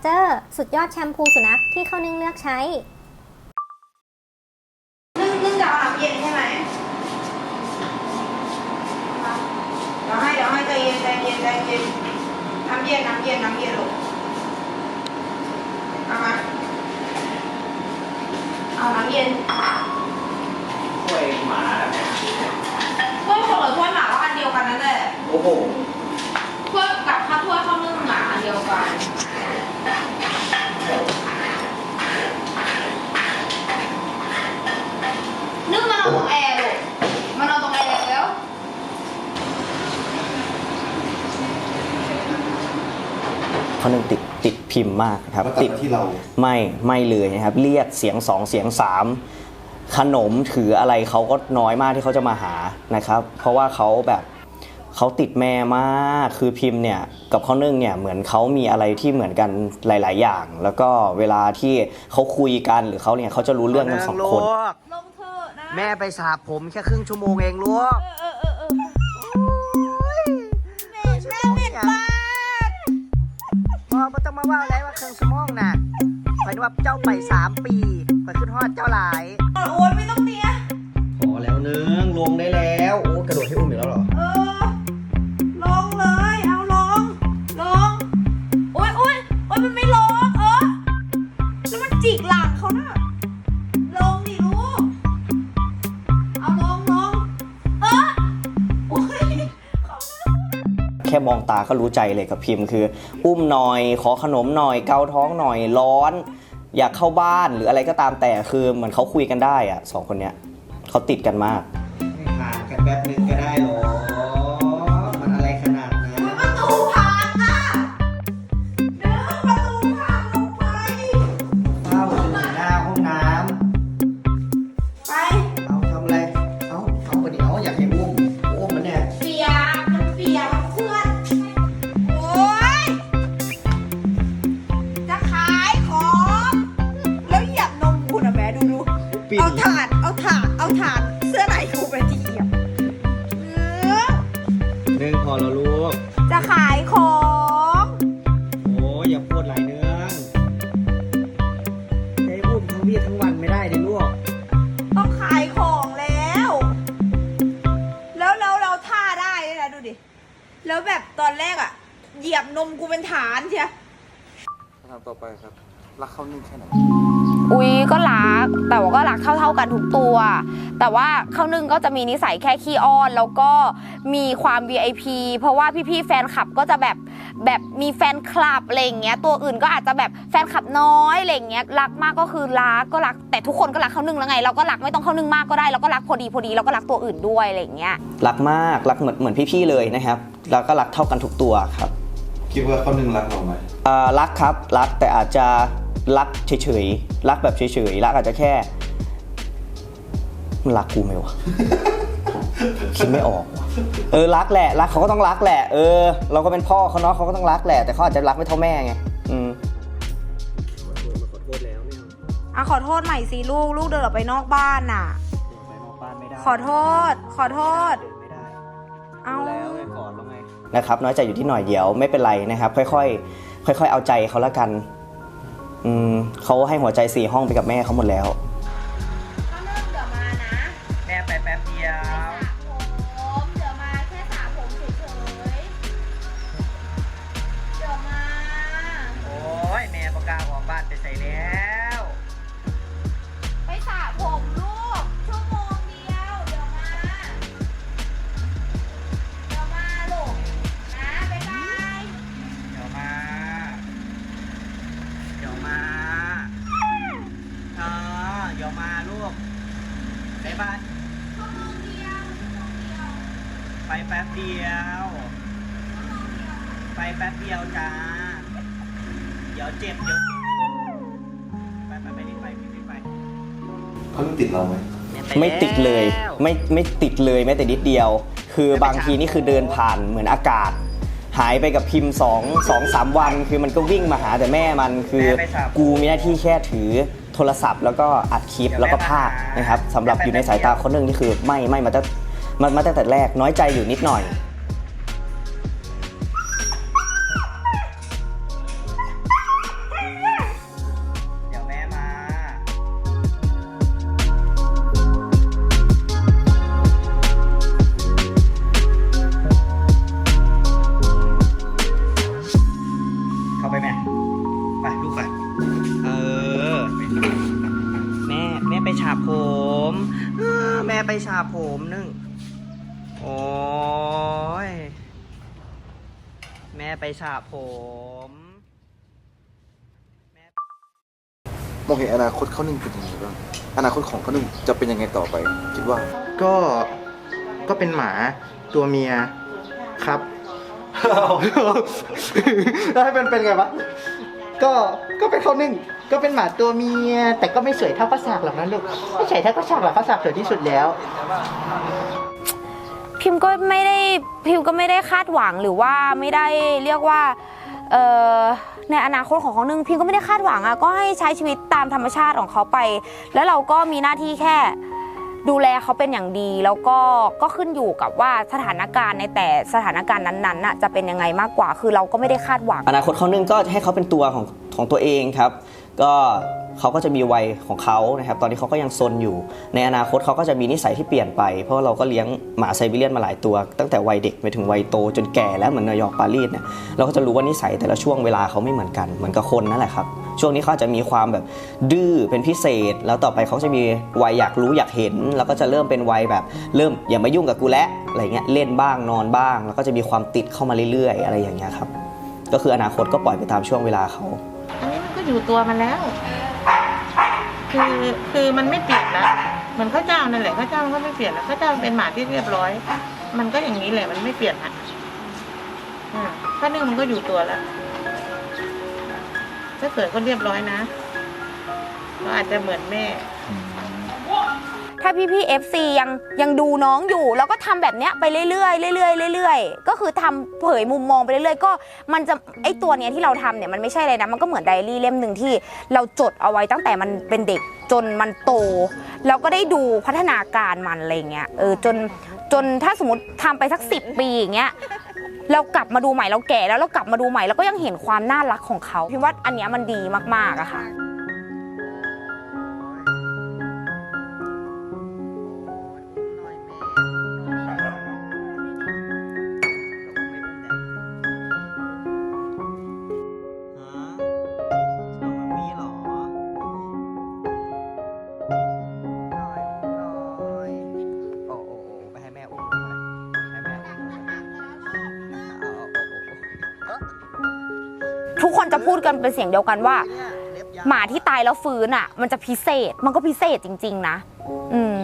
เจอร์ สุดยอดแชมพูสุนัขที่เขานึ่งเลือกใช้ นึ่งนึ่งจะเอาน้ำเย็นใช่ไหมเดี๋ยวให้เดี๋ยวให้ใจเย็นใจเย็นใจเย็นน้ำเย็นน้ำเย็นน้ำเย็นลูกเอามาเอาน้ำเย็นถ้วยหมาแล้วเนี่ยถ้วยคนกับถ้วยหมาก็อันเดียวกันนั่นแหละ โอ้โห ถ้วยกับข้าวถ้วยข้าวนึ่งหมาอันเดียวกันนึ่งมันเอาตรงแอร์ลูกมันเอาตรงแอร์แล้ว เขาหนึ่งติดติด พิมพ์มากครับแล้วตัดติดมาที่เรา ไม่ไม่เลยนะครับ เรียกเสียงสองเสียงสามขนมถืออะไรเขาก็น้อยมากที่เขาจะมาหานะครับ เพราะว่าเขาแบบเขาติดแม่มากคือพิมพ์เนี่ยกับเขานึ่งเนี่ยเหมือนเขามีอะไรที่เหมือนกันหลาย ๆ อย่าง แล้วก็เวลาที่เขาคุยกันหรือเขาเนี่ยเขาจะรู้เรื่องกันสองคน ลงเถอะนะ แม่ไปสระผมแค่ครึ่งชั่วโมงเองลูก เออเออเออ มาว่าอะไรว่าเครื่องสมองน่ะคอยว่าเจ้าไปสามปีคอยขึ้นฮอดเจ้าหลายโอ้ยไม่ต้อง แค่มองตาก็รู้ใจเลยกับพิมพ์ คือ อุ้มหน่อย ขอขนมหน่อย เกาท้องหน่อยร้อน อยากเข้าบ้านหรืออะไรก็ตามแต่คือเหมือนเขาคุยกันได้อะสองคนเนี้ยเขาติดกันมากห่างกันแป๊บนึงก็ได้หรอ นมกูเป็นฐานเชียคำถามต่อไปครับ รักเขานิ่งแค่ไหน อุ้ยก็รัก แต่ว่าก็รักเท่า ๆกันทุกตัว แต่ว่าเขานึ่งก็จะมีนิสัยแค่ขี้อ้อน แล้วก็มีความ VIP เพราะว่าพี่ๆแฟนคลับก็จะแบบแบบมีแฟนคลับอะไรอย่างเงี้ย ตัวอื่นก็อาจจะแบบแฟนคลับน้อยอะไรอย่างเงี้ย รักมากก็คือรักก็รัก แต่ทุกคนก็รักเขานึ่งแล้วไง เราก็รักไม่ต้องเขานึ่งมากก็ได้ เราก็รักพอดีพอดี เราก็รักตัวอื่นด้วยอะไรอย่างเงี้ย รักมาก รักเหมือนเหมือนพี่ๆเลยนะครับ แล้วก็รักเท่ากันทุกตัวครับ คิดว่าเขาหนึ่งรักเราไหมเอ่อรักครับรักแต่อาจจะรักเฉยๆรักแบบเฉยๆรักอาจจะแค่มันรักกูไหมวะ คิดไม่ออกว่ะเออรักแหละรักเขาก็ต้องรักแหละ เออ เราก็เป็นพ่อเขาเนาะเขาก็ต้องรักแหละแต่เขาอาจจะรักไม่เท่าแม่ไงอืมขอโทษมาขอโทษแล้วไม่เอาอะขอโทษใหม่สิลูกลูกเดินออกไปนอกบ้านน่ะไปนอกบ้านไม่ได้ขอโทษ ขอโทษเดินไม่ได้เอารู้แล้วไงก่อ นะครับน้อยใจอยู่ที่หน่อยเดียวไม่เป็นไรนะครับค่อยๆค่อย ๆ เอาใจเขาละกันอืมเขาให้หัวใจสี่ห้องไปกับแม่เขาหมดแล้ว ไปแป๊บเดียว ไปแป๊บเดียวจ้า เดี๋ยวเจ็บเดี๋ยวไปไปไปรีบไปรีบไป เขาต้องติดเราไหม ไม่ติดเลยไม่ไม่ติดเลยแม้แต่นิดเดียว คือบางทีนี่คือเดินผ่านเหมือนอากาศ หายไปกับพิมพ์2 2 3วัน คือมันก็วิ่งมาหาแต่แม่มันคือกูมีหน้าที่แค่ถือโทรศัพท์ แล้วก็อัดคลิปแล้วก็ภาพนะครับสำหรับอยู่ในสายตาคนหนึ่งนี่คือไม่ไม่มาตั้ง มามาตั้งแต่แรกน้อยใจอยู่นิดหน่อย เดี๋ยวแม่มา เข้าไปแม่ ไปลูกไป เออ แม่แม่ไปฉาบผมแม่ไปฉาบผมหนึ่ง สระผม มองเห็นอนาคตเขาหนึ่งเป็นยังไงบ้าง อนาคตของเขาหนึ่งจะเป็นยังไงต่อไป คิดว่า ก็ก็เป็นหมาตัวเมียครับ แล้วให้เป็นเป็นไงวะ ก็ก็เป็นเขาหนึ่ง ก็เป็นหมาตัวเมีย แต่ก็ไม่สวยเท่าข้าวสากหรอกนะลูก ไม่สวยเท่าข้าวสากหรอกข้าวสากสวยที่สุดแล้ว พิมก็ไม่ได้พิมก็ไม่ได้คาดหวังหรือว่าไม่ได้เรียกว่าในอนาคตของเขาหนึ่งพิมก็ไม่ได้คาดหวังอะก็ให้ใช้ชีวิตตามธรรมชาติของเขาไป แล้วเราก็มีหน้าที่แค่ดูแลเขาเป็นอย่างดี แล้วก็ก็ขึ้นอยู่กับว่าสถานการณ์ในแต่สถานการณ์นั้นๆน่ะจะเป็นยังไงมากกว่าคือเราก็ไม่ได้คาดหวัง อนาคตเขานึ่งก็ให้เขาเป็นตัวของของตัวเองครับ ก็ เขาก็จะมีวัยของเขานะครับตอนนี้เขาก็ยังซนอยู่ ในอนาคตเขาก็จะมีนิสัยที่เปลี่ยนไป เพราะเราก็เลี้ยงหมาไซบีเรียนมาหลายตัว ตั้งแต่วัยเด็กไปถึงวัยโตจนแก่แล้วเหมือนนอยอร์กปารีสเนี่ยเราก็จะรู้ว่านิสัยแต่ละช่วงเวลาเขาไม่เหมือนกันเหมือนกับคนนั่นแหละครับช่วงนี้เขาจจะมีความแบบดื้อเป็นพิเศษ แล้วต่อไปเขาจะมีวัยอยากรู้อยากเห็น แล้วก็จะเริ่มเป็นวัยแบบ เริ่มอย่ามายุ่งกับกูแล้วอะไรเงี้ยเล่นบ้างนอนบ้าง แล้วก็จะมีความติดเข้ามาเรื่อยๆ อะไรอย่างเงี้ยครับก็คืออนาคตก็ปล่อยไปตามช่วงเวลาเขาอันนี้มันก็อยู่ตัวมันแล้ว คือคือมันไม่เปลี่ยนนะเหมือนข้าวเจ้านั่นแหละข้าวเจ้ามันก็ไม่เปลี่ยนนะข้าวเจ้าเป็นหมาที่เรียบร้อย มันก็อย่างนี้แหละมันไม่เปลี่ยนอะข้าวนึ่งมันก็อยู่ตัวแล้วถ้าเกิดก็เรียบร้อยนะก็อาจจะเหมือนแม่ ถ้าพี่พี่เอฟซียังยังดูน้องอยู่ แล้วก็ทำแบบเนี้ยไปเรื่อยๆเรื่อยๆเรื่อยๆก็คือทำเผยมุมมองไปเรื่อยๆ ก็มันจะไอตัวเนี้ยที่เราทำเนี่ยมันไม่ใช่เลยนะ มันก็เหมือนไดอารี่เล่มหนึ่งที่เราจดเอาไว้ตั้งแต่มันเป็นเด็กจนมันโตแล้วก็ได้ดูพัฒนาการมันอะไรเงี้ยเออจนจนถ้าสมมติทำไปสักสิปีอย่างเงี้ยเรากลับมาดูใหม่เราแก่แล้วเรากลับมาดูใหม่แล้วก็ยังเห็นความน่ารักของเขาพี่ว่าอันเนี้ยมันดีมากๆอะค่ะ กคนจะพูดกันเป็นเสียงเดียวกันว่า หมาที่ตายแล้วฟื้นอะ มันจะพิเศษมันก็พิเศษจริง ๆ นะ อืม